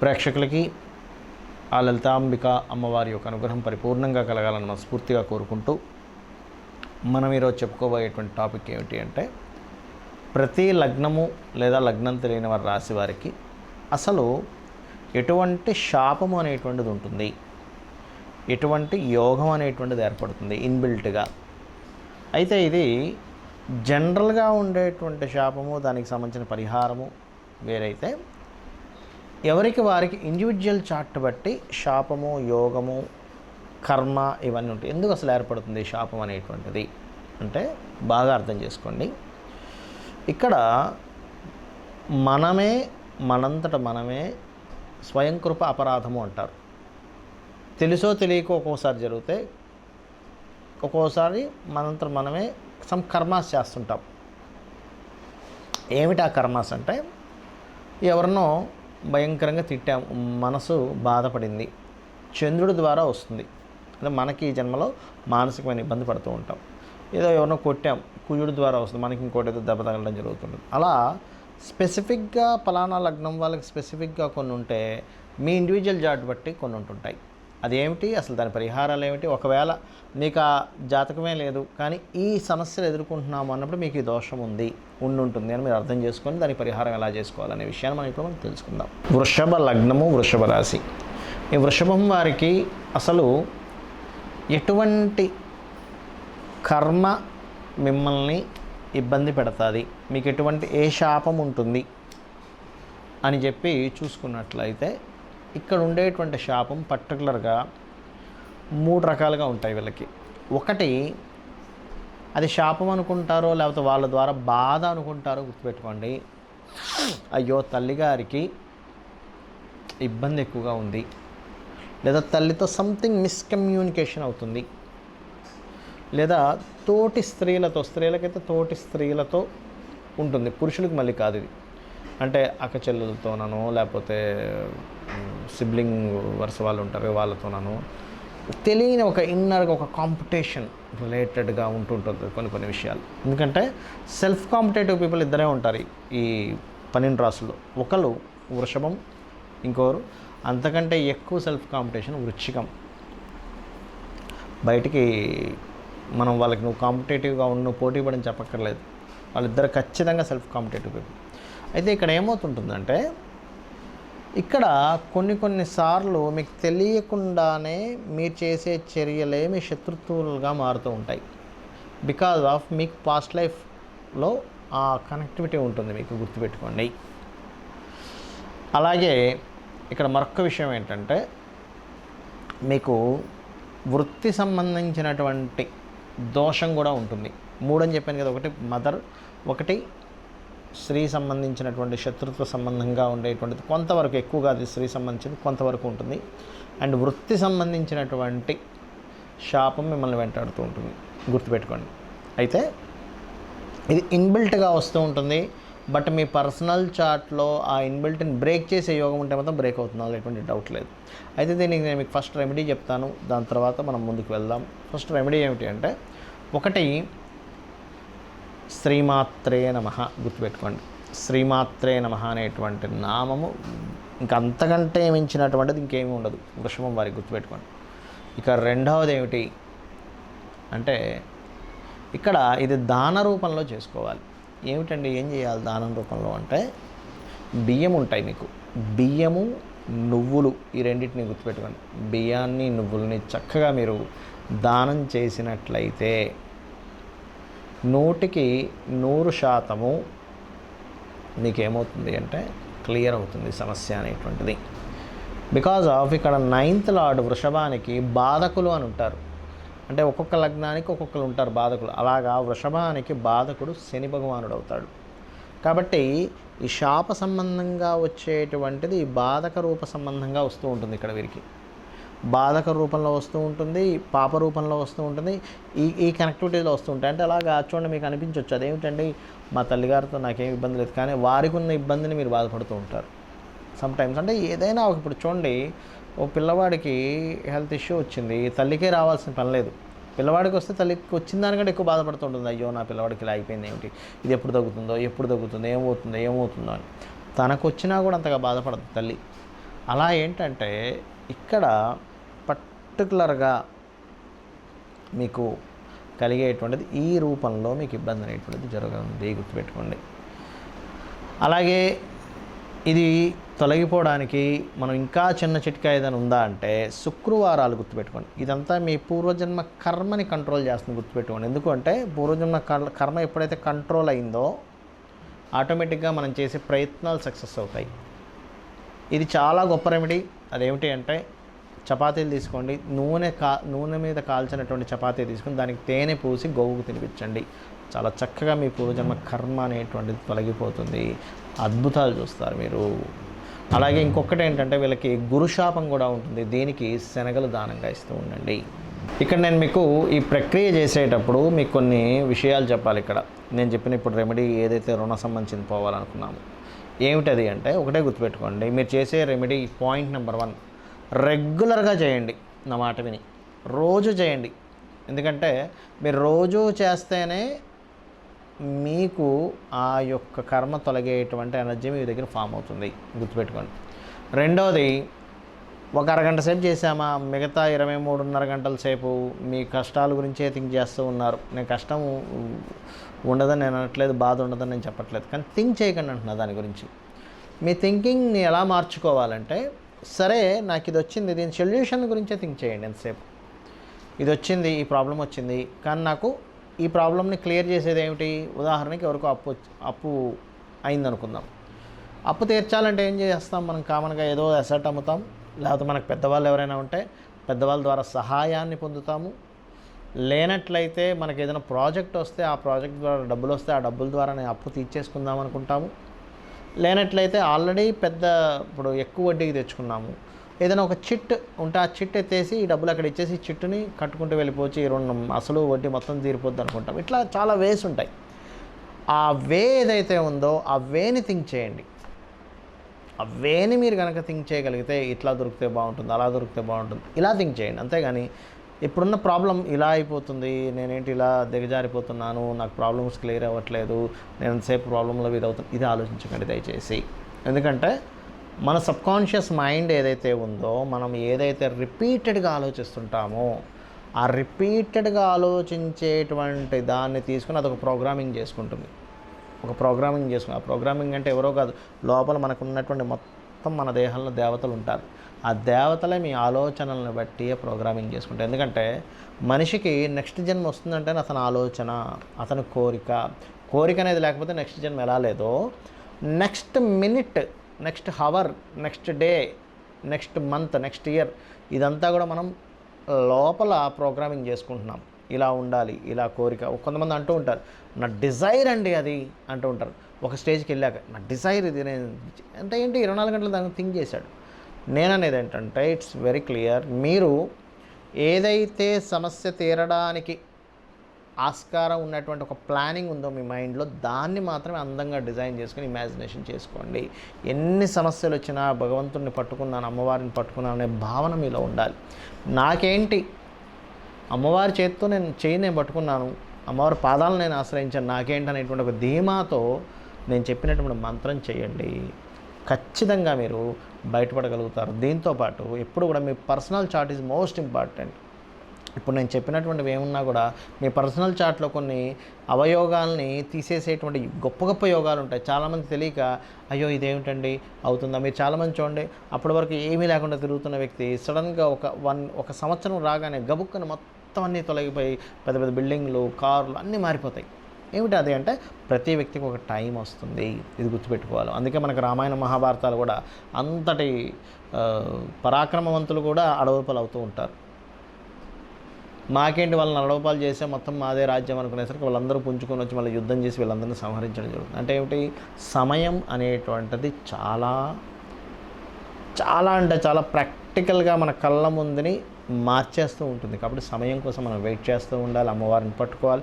ప్రేక్షకులకి ఆ లలితాంబిక అమ్మవారి యొక్క అనుగ్రహం పరిపూర్ణంగా కలగాలని మనస్ఫూర్తిగా కోరుకుంటూ మనం ఈరోజు చెప్పుకోబోయేటువంటి టాపిక్ ఏమిటి అంటే ప్రతి లగ్నము లేదా లగ్నం తెలియని వారి రాశి వారికి అసలు ఎటువంటి శాపము అనేటువంటిది ఉంటుంది. ఎటువంటి యోగం అనేటువంటిది ఏర్పడుతుంది ఇన్బిల్ట్గా. అయితే ఇది జనరల్గా ఉండేటువంటి శాపము దానికి సంబంధించిన పరిహారము వేరైతే ఎవరికి వారికి ఇండివిజువల్ చార్ట్ బట్టి శాపము యోగము కర్మ ఇవన్నీ ఉంటాయి. ఎందుకు అసలు ఏర్పడుతుంది శాపం అనేటువంటిది? అంటే బాగా అర్థం చేసుకోండి. ఇక్కడ మనమే మనంతట మనమే స్వయం కృప అపరాధము అంటారు. తెలుసో తెలియకో ఒక్కోసారి జరిగితే ఒక్కోసారి మనంతట మనమే సమ్ కర్మాస్ చేస్తుంటాం. ఏమిటి ఆ కర్మాస్ అంటే ఎవరినో భయంకరంగా తిట్టాం. మనసు బాధపడింది. చంద్రుడి ద్వారా వస్తుంది. అంటే మనకి ఈ జన్మలో మానసికమైన ఇబ్బంది పడుతూ ఉంటాం. ఏదో ఎవరినో కొట్టాం. కుజుడి ద్వారా వస్తుంది. మనకి ఇంకోటి ఏదో దెబ్బ తగలడం జరుగుతుంది. అలా స్పెసిఫిక్గా ఫలానా లగ్నం వాళ్ళకి స్పెసిఫిక్గా కొన్ని ఉంటే మీ ఇండివిజువల్ జాట్ బట్టి కొన్ని ఉంటుంటాయి. అదేమిటి? అసలు దాని పరిహారాలు ఏమిటి ఒకవేళ మీకు ఆ జాతకమే లేదు కానీ ఈ సమస్యలు ఎదుర్కొంటున్నాము అన్నప్పుడు మీకు ఈ దోషం ఉంది ఉండుంటుంది అని మీరు అర్థం చేసుకొని దాని పరిహారం ఎలా చేసుకోవాలనే విషయాన్ని మనం ఇప్పుడు మనం తెలుసుకుందాం. వృషభ లగ్నము వృషభ రాశి. ఈ వృషభం వారికి అసలు ఎటువంటి కర్మ మిమ్మల్ని ఇబ్బంది పెడుతుంది? మీకు ఎటువంటి ఏ శాపం ఉంటుంది? అని చెప్పి చూసుకున్నట్లయితే ఇక్కడ ఉండేటువంటి శాపం పర్టికులర్గా మూడు రకాలుగా ఉంటాయి వీళ్ళకి. ఒకటి అది శాపం అనుకుంటారో లేకపోతే వాళ్ళ ద్వారా బాధ అనుకుంటారో గుర్తుపెట్టుకోండి. అయ్యో తల్లిగారికి ఇబ్బంది ఎక్కువగా ఉంది. లేదా తల్లితో సంథింగ్ మిస్కమ్యూనికేషన్ అవుతుంది. లేదా తోటి స్త్రీలతో స్త్రీలకైతే తోటి స్త్రీలతో ఉంటుంది. పురుషులకు మళ్ళీ కాదు ఇది. అంటే అక్క చెల్లెలతోనో లేకపోతే సిబ్లింగ్ వరుస వాళ్ళు ఉంటారు వాళ్ళతోనను. తెలియని ఒక ఇన్నర్గా ఒక కాంపిటీషన్ రిలేటెడ్గా ఉంటుంటుంది కొన్ని కొన్ని విషయాలు. ఎందుకంటే సెల్ఫ్ కాంపిటేటివ్ పీపుల్ ఇద్దరే ఉంటారు ఈ పన్నెండు రాసుల్లో. ఒకరు వృషభం ఇంకోరు అంతకంటే ఎక్కువ సెల్ఫ్ కాంపిటీషన్ వృచ్చికం. బయటికి మనం వాళ్ళకి నువ్వు కాంపిటేటివ్గా ఉన్న పోటీ పడని చెప్పక్కర్లేదు. వాళ్ళిద్దరు ఖచ్చితంగా సెల్ఫ్ కాంపిటేటివ్ పీపుల్. అయితే ఇక్కడ ఏమవుతుంటుందంటే ఇక్కడ కొన్ని కొన్ని సార్లు మీకు తెలియకుండానే మీరు చేసే చర్యలే మీ శత్రుత్వాలుగా మారుతూ ఉంటాయి. బికాజ్ ఆఫ్ మీకు పాస్ట్ లైఫ్లో ఆ కనెక్టివిటీ ఉంటుంది మీకు గుర్తుపెట్టుకోండి. అలాగే ఇక్కడ మరొక విషయం ఏంటంటే మీకు వృత్తి సంబంధించినటువంటి దోషం కూడా ఉంటుంది. మూడని చెప్పాను కదా ఒకటి మదర్ ఒకటి స్త్రీ సంబంధించినటువంటి శత్రుత్వ సంబంధంగా ఉండేటువంటిది. కొంతవరకు ఎక్కువగా అది స్త్రీ సంబంధించింది కొంతవరకు ఉంటుంది. అండ్ వృత్తి సంబంధించినటువంటి శాపం మిమ్మల్ని వెంటాడుతూ ఉంటుంది. గుర్తుపెట్టుకోండి. అయితే ఇది ఇన్బిల్ట్గా వస్తూ ఉంటుంది. బట్ మీ పర్సనల్ చార్ట్లో ఆ ఇన్బిల్ట్ని బ్రేక్ చేసే యోగం ఉంటే మాత్రం బ్రేక్ అవుతుంది. ఎటువంటి డౌట్ లేదు. అయితే దీనికి నేను మీకు ఫస్ట్ రెమెడీ చెప్తాను. దాని తర్వాత మనం ముందుకు వెళ్దాం. ఫస్ట్ రెమెడీ ఏమిటి అంటే ఒకటి శ్రీమాత్రే నమ గుర్తుపెట్టుకోండి. శ్రీమాత్రే నమ అనేటువంటి నామము ఇంకంతకంటే మించినటువంటిది ఇంకేమీ ఉండదు. వృషభం వారికి గుర్తుపెట్టుకోండి. ఇక రెండవది ఏమిటి అంటే ఇక్కడ ఇది దాన రూపంలో చేసుకోవాలి. ఏమిటండి? ఏం చేయాలి దానం రూపంలో అంటే బియ్యం ఉంటాయి మీకు. బియ్యము నువ్వులు ఈ రెండింటిని గుర్తుపెట్టుకోండి. బియ్యాన్ని నువ్వుల్ని చక్కగా మీరు దానం చేసినట్లయితే నూటికి నూరు శాతము నీకేమవుతుంది అంటే క్లియర్ అవుతుంది సమస్య అనేటువంటిది. బికాజ్ ఆఫ్ ఇక్కడ నైన్త్ లార్డ్ వృషభానికి బాధకులు అని ఉంటారు. అంటే ఒక్కొక్క లగ్నానికి ఒక్కొక్కరు ఉంటారు బాధకులు. అలాగా వృషభానికి బాధకుడు శని భగవానుడు అవుతాడు కాబట్టి ఈ శాప సంబంధంగా వచ్చేటువంటిది బాధక రూప సంబంధంగా వస్తూ ఉంటుంది ఇక్కడ వీరికి. బాధక రూపంలో వస్తూ ఉంటుంది పాప రూపంలో వస్తూ ఉంటుంది ఈ ఈ కనెక్టివిటీలో వస్తూ ఉంటాయి. అంటే అలాగా చూడండి మీకు అనిపించవచ్చు అదేమిటండి? మా తల్లిగారితో నాకేం ఇబ్బంది లేదు. కానీ వారికి ఉన్న ఇబ్బందిని మీరు బాధపడుతూ ఉంటారు. సమ్టైమ్స్ అంటే ఏదైనా ఒక- ఇప్పుడు చూడండి ఓ పిల్లవాడికి హెల్త్ ఇష్యూ వచ్చింది. తల్లికే రావాల్సిన పని లేదు. పిల్లవాడికి వస్తే తల్లికి వచ్చిన దానికంటే ఎక్కువ బాధపడుతుంటుంది అయ్యో నా పిల్లవాడికి ఇలా అయిపోయింది ఏమిటి? ఇది ఎప్పుడు తగ్గుతుందో ఎప్పుడు తగ్గుతుందో ఏమవుతుందో ఏమవుతుందో అని. తనకు వచ్చినా కూడా అంతగా బాధపడదు తల్లి. అలా ఏంటంటే ఇక్కడ పర్టికులర్గా మీకు కలిగేటువంటిది ఈ రూపంలో మీకు ఇబ్బంది అనేటువంటిది జరగనుంది గుర్తుపెట్టుకోండి. అలాగే ఇది తొలగిపోవడానికి మనం ఇంకా చిన్న చిట్కా ఏదైనా ఉందా అంటే శుక్రవారాలు గుర్తుపెట్టుకోండి. ఇదంతా మీ పూర్వజన్మ కర్మని కంట్రోల్ చేస్తుంది గుర్తుపెట్టుకోండి. ఎందుకంటే పూర్వజన్మ కర్- కర్మ ఎప్పుడైతే కంట్రోల్ అయిందో ఆటోమేటిక్గా మనం చేసే ప్రయత్నాలు సక్సెస్ అవుతాయి. ఇది చాలా గొప్ప రెమెడీ అదేమిటి అంటే చపాతీలు తీసుకోండి. నూనె కా నూనె మీద కాల్చినటువంటి చపాతీ తీసుకొని దానికి తేనె పూసి గోవుకు తినిపించండి. చాలా చక్కగా మీ పూర్వజన్మ కర్మ అనేటువంటిది తొలగిపోతుంది. అద్భుతాలు చూస్తారు మీరు. అలాగే ఇంకొకటి ఏంటంటే వీళ్ళకి గురుశాపం కూడా ఉంటుంది. దీనికి శనగలు దానంగా ఇస్తూ ఉండండి. ఇక్కడ నేను మీకు ఈ ప్రక్రియ చేసేటప్పుడు మీకు కొన్ని విషయాలు చెప్పాలి ఇక్కడ. నేను చెప్పిన ఇప్పుడు రెమెడీ ఏదైతే రుణ సంబంధించింది పోవాలనుకున్నాము. ఏమిటది అంటే ఒకటే గుర్తుపెట్టుకోండి మీరు చేసే రెమెడీ పాయింట్ నెంబర్ వన్ రెగ్యులర్గా చేయండి నా మాట విని. రోజు చేయండి. ఎందుకంటే మీరు రోజు చేస్తేనే మీకు ఆ యొక్క కర్మ తొలగేటువంటి ఎనర్జీ మీ దగ్గర ఫామ్ అవుతుంది. గుర్తుపెట్టుకోండి. రెండవది ఒక అరగంట సేపు చేసామా మిగతా ఇరవై మూడున్నర గంటల సేపు మీ కష్టాల గురించే థింక్ చేస్తూ ఉన్నారు. నేను కష్టం ఉండదని నేను అనట్లేదు బాధ ఉండదని నేను చెప్పట్లేదు. కానీ థింక్ చేయకండి అంటున్నా దాని గురించి. మీ థింకింగ్ని ఎలా మార్చుకోవాలంటే సరే నాకు ఇది వచ్చింది దీని సొల్యూషన్ గురించే థింక్ చేయండి ఎంతసేపు. ఇది వచ్చింది ఈ ప్రాబ్లం వచ్చింది. కానీ నాకు ఈ ప్రాబ్లమ్ని క్లియర్ చేసేది ఏమిటి? ఉదాహరణకి ఎవరికో అప్పు వచ్చి- అప్పు అయిందనుకుందాం. అప్పు తీర్చాలంటే ఏం చేస్తాం? మనం కామన్గా ఏదో అసెట్ అమ్ముతాం. లేకపోతే మనకు పెద్దవాళ్ళు ఎవరైనా ఉంటే పెద్దవాళ్ళ ద్వారా సహాయాన్ని పొందుతాము. లేనట్లయితే మనకి ఏదైనా ప్రాజెక్ట్ వస్తే ఆ ప్రాజెక్ట్ ద్వారా డబ్బులు వస్తే ఆ డబ్బుల ద్వారా నేను అప్పు తీర్చేసుకుందాం అనుకుంటాము. లేనట్లయితే ఆల్రెడీ పెద్ద ఇప్పుడు ఎక్కువ వడ్డీకి తెచ్చుకున్నాము. ఏదైనా ఒక చిట్ ఉంటే ఆ చిట్ ఎత్తేసి ఈ డబ్బులు అక్కడ ఇచ్చేసి చిట్టుని కట్టుకుంటూ వెళ్ళిపోవచ్చు. ఈ రెండు అసలు వడ్డీ మొత్తం తీరిపోద్ది అనుకుంటాం ఇట్లా చాలా వేస్ ఉంటాయి. ఆ వే ఏదైతే ఉందో ఆ వేని థింక్ చేయండి. అవేని మీరు కనుక థింక్ చేయగలిగితే ఇట్లా దొరికితే బాగుంటుంది అలా దొరికితే బాగుంటుంది. ఇలా థింక్ చేయండి. అంతేగాని ఇప్పుడున్న ప్రాబ్లం ఇలా అయిపోతుంది నేనేంటి ఇలా దిగజారిపోతున్నాను నాకు ప్రాబ్లమ్స్ క్లియర్ అవ్వట్లేదు నేను ఎంతసేపు ప్రాబ్లంలో ఇది అవుతుంది ఇది ఆలోచించకండి దయచేసి. ఎందుకంటే మన సబ్కాన్షియస్ మైండ్ ఏదైతే ఉందో మనం ఏదైతే రిపీటెడ్గా ఆలోచిస్తుంటామో ఆ రిపీటెడ్గా ఆలోచించేటువంటి దాన్ని తీసుకుని అదొక ప్రోగ్రామింగ్ చేసుకుంటుంది. ఒక ప్రోగ్రామింగ్ చేసుకుని ఆ ప్రోగ్రామింగ్ అంటే ఎవరో కాదు లోపల మనకు ఉన్నటువంటి మొత్తం మన దేహంలో దేవతలు ఉంటారు. ఆ దేవతలే మీ ఆలోచనలను బట్టి ప్రోగ్రామింగ్ చేసుకుంటాయి ఎందుకంటే మనిషికి నెక్స్ట్ జన్మ వస్తుందంటే అతని ఆలోచన అతని కోరిక. కోరిక అనేది లేకపోతే నెక్స్ట్ జన్మ ఎలా లేదో next minute next hour next day next month next year ఇదంతా కూడా మనం లోపల ప్రోగ్రామింగ్ చేసుకుంటున్నాం. ఇలా ఉండాలి ఇలా కోరిక. కొంతమంది అంటూ ఉంటారు నా డిజైర్ అండి అది అంటూ ఉంటారు. ఒక స్టేజ్కి వెళ్ళాక నా డిజైర్ ఇది నేను అంటే ఏంటి ఇరవై నాలుగు గంటలు దాన్ని థింక్ చేశాడు. నేననేది ఏంటంటే ఇట్స్ వెరీ క్లియర్. మీరు ఏదైతే సమస్య తీరడానికి ఆస్కారం ఉన్నటువంటి ఒక ప్లానింగ్ ఉందో మీ మైండ్లో దాన్ని మాత్రమే అందంగా డిజైన్ చేసుకుని ఇమాజినేషన్ చేసుకోండి. ఎన్ని సమస్యలు వచ్చినా భగవంతుడిని పట్టుకున్నాను అమ్మవారిని పట్టుకున్నాను అనే భావన మీలో ఉండాలి. నాకేంటి? అమ్మవారి చేతితో నేను చేయి నేను పట్టుకున్నాను. అమ్మవారి పాదాలను నేను ఆశ్రయించాను. నాకేంటి అనేటువంటి ఒక ధీమాతో నేను చెప్పినటువంటి మంత్రం చేయండి. ఖచ్చితంగా మీరు బయటపడగలుగుతారు. దీంతోపాటు ఎప్పుడు కూడా మీ personal chart is most important. ఇప్పుడు నేను చెప్పినటువంటివి ఏమున్నా కూడా మీ పర్సనల్ చార్ట్లో కొన్ని అవయోగాల్ని తీసేసేటువంటి గొప్ప గొప్ప యోగాలు ఉంటాయి. చాలామంది తెలియక అయ్యో ఇదేమిటండి? అవుతుందా? మీరు చాలామంది చూడండి అప్పటి వరకు ఏమీ లేకుండా తిరుగుతున్న వ్యక్తి సడన్గా ఒక వన్ ఒక సంవత్సరం రాగానే గబుక్కను మొత్తం మొత్తం అన్నీ తొలగిపోయి పెద్ద పెద్ద బిల్డింగ్లు కార్లు అన్నీ మారిపోతాయి. ఏమిటి అది అంటే ప్రతి వ్యక్తికి ఒక టైం వస్తుంది. ఇది గుర్తుపెట్టుకోవాలి. అందుకే మనకు రామాయణ మహాభారతాలు కూడా అంతటి పరాక్రమవంతులు కూడా అడవుపలు అవుతూ ఉంటారు. మాకేంటి వాళ్ళని నడవపాలు చేస్తే మొత్తం మాదే రాజ్యం అనుకునేసరికి వాళ్ళందరూ పుంజుకొని వచ్చి మళ్ళీ యుద్ధం చేసి వీళ్ళందరినీ సంహరించడం జరుగుతుంది. అంటే ఏమిటి? సమయం అనేటువంటిది చాలా చాలా అంటే చాలా ప్రాక్టికల్గా మన కళ్ళ ముందుని మార్చేస్తూ ఉంటుంది. కాబట్టి సమయం కోసం మనం వెయిట్ చేస్తూ ఉండాలి అమ్మవారిని పట్టుకోవాలి.